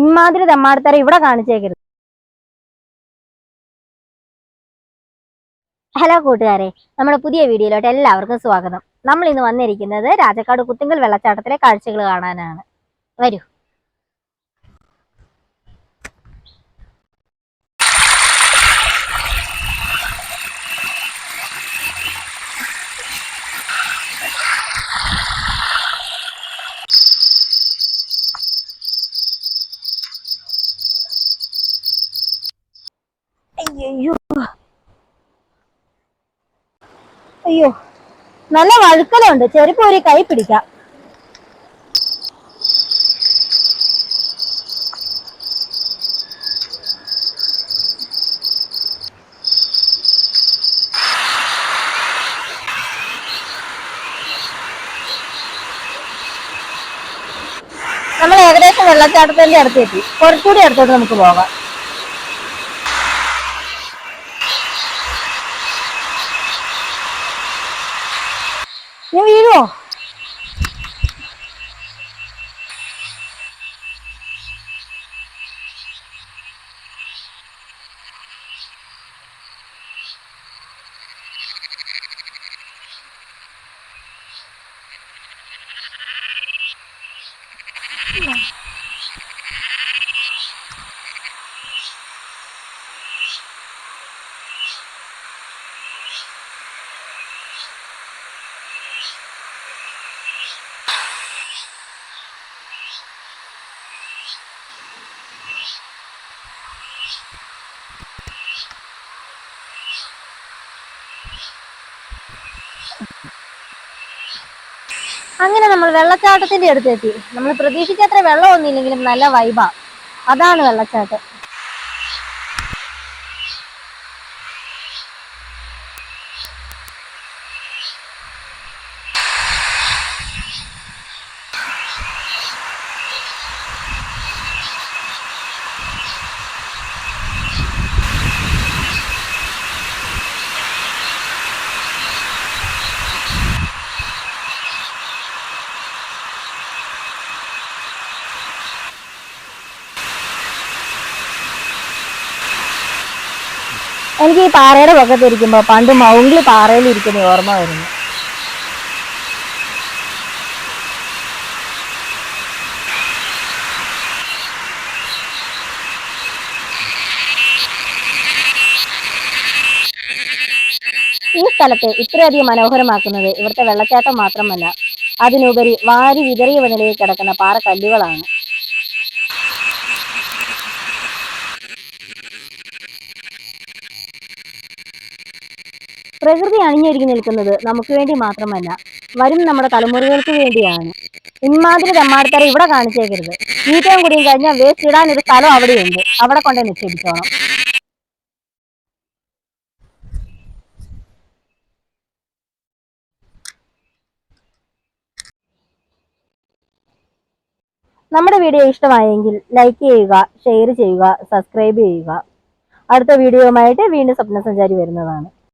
ഇമാതിരി തെമ്മാടിത്തര ഇവിടെ കാണിച്ചേക്കരുത്. ഹലോ കൂട്ടുകാരെ നമ്മുടെ പുതിയ വീഡിയോയിലോട്ട് എല്ലാവർക്കും സ്വാഗതം. നമ്മൾ ഇന്ന് വന്നിരിക്കുന്നത് രാജക്കാട് കുത്തിങ്കൽ വെള്ളച്ചാട്ടത്തിലെ കാഴ്ചകൾ കാണാനാണ്. വരൂ. അയ്യോ അയ്യോ. നല്ല വഴുക്കലുണ്ട്. ചെരുപ്പ് ഒരു കൈ പിടിക്കാം. നമ്മൾ ഏകദേശം വെള്ളച്ചാട്ടത്തിന്റെ അടുത്തെത്തി കുറച്ചുകൂടി അടുത്തോട്ട് നമുക്ക് പോകാം. 牛一路。അങ്ങനെ നമ്മൾ വെള്ളച്ചാട്ടത്തിന്റെ അടുത്തെത്തി. നമ്മൾ പ്രതീക്ഷിച്ചത്ര ഇല്ലെങ്കിലും നല്ല വൈബാ അതാണ് വെള്ളച്ചാട്ടം. എനിക്ക് ഈ പാറയുടെ പക്കത്തിരിക്കുമ്പോൾ പണ്ട് മൗണ്ടിൽ പാറയിൽ ഇരിക്കുന്ന ഓർമ്മ വരുന്നു. ഈ സ്ഥലത്തെ ഇത്രയധികം മനോഹരമാക്കുന്നത് ഇവിടുത്തെ വെള്ളച്ചാട്ടം മാത്രമല്ല. അതിനുപരി വാരി വിതറിയ വനിലയിൽ കിടക്കുന്ന പാറക്കല്ലുകളാണ്. പ്രകൃതി അണിഞ്ഞൊരുങ്ങി നിൽക്കുന്നത് നമുക്ക് വേണ്ടി മാത്രമല്ല വരും നമ്മുടെ തലമുറകൾക്ക് വേണ്ടിയാണ്. ഇമാതിരി തമ്മാടത്തറ ഇവിടെ കാണിച്ചേക്കരുത്. ഈറ്റവും കൂടിയും കഴിഞ്ഞാൽ വേസ്റ്റ് ഇടാൻ ഒരു സ്ഥലം അവിടെയുണ്ട്. അവിടെ കൊണ്ടേ നിക്ഷേപിച്ചോണം. നമ്മുടെ വീഡിയോ ഇഷ്ടമായെങ്കിൽ ലൈക്ക് ചെയ്യുക ഷെയർ ചെയ്യുക സബ്സ്ക്രൈബ് ചെയ്യുക. അടുത്ത വീഡിയോയുമായിട്ട് വീണ്ടും സ്വപ്നസഞ്ചാരി വരുന്നതാണ്.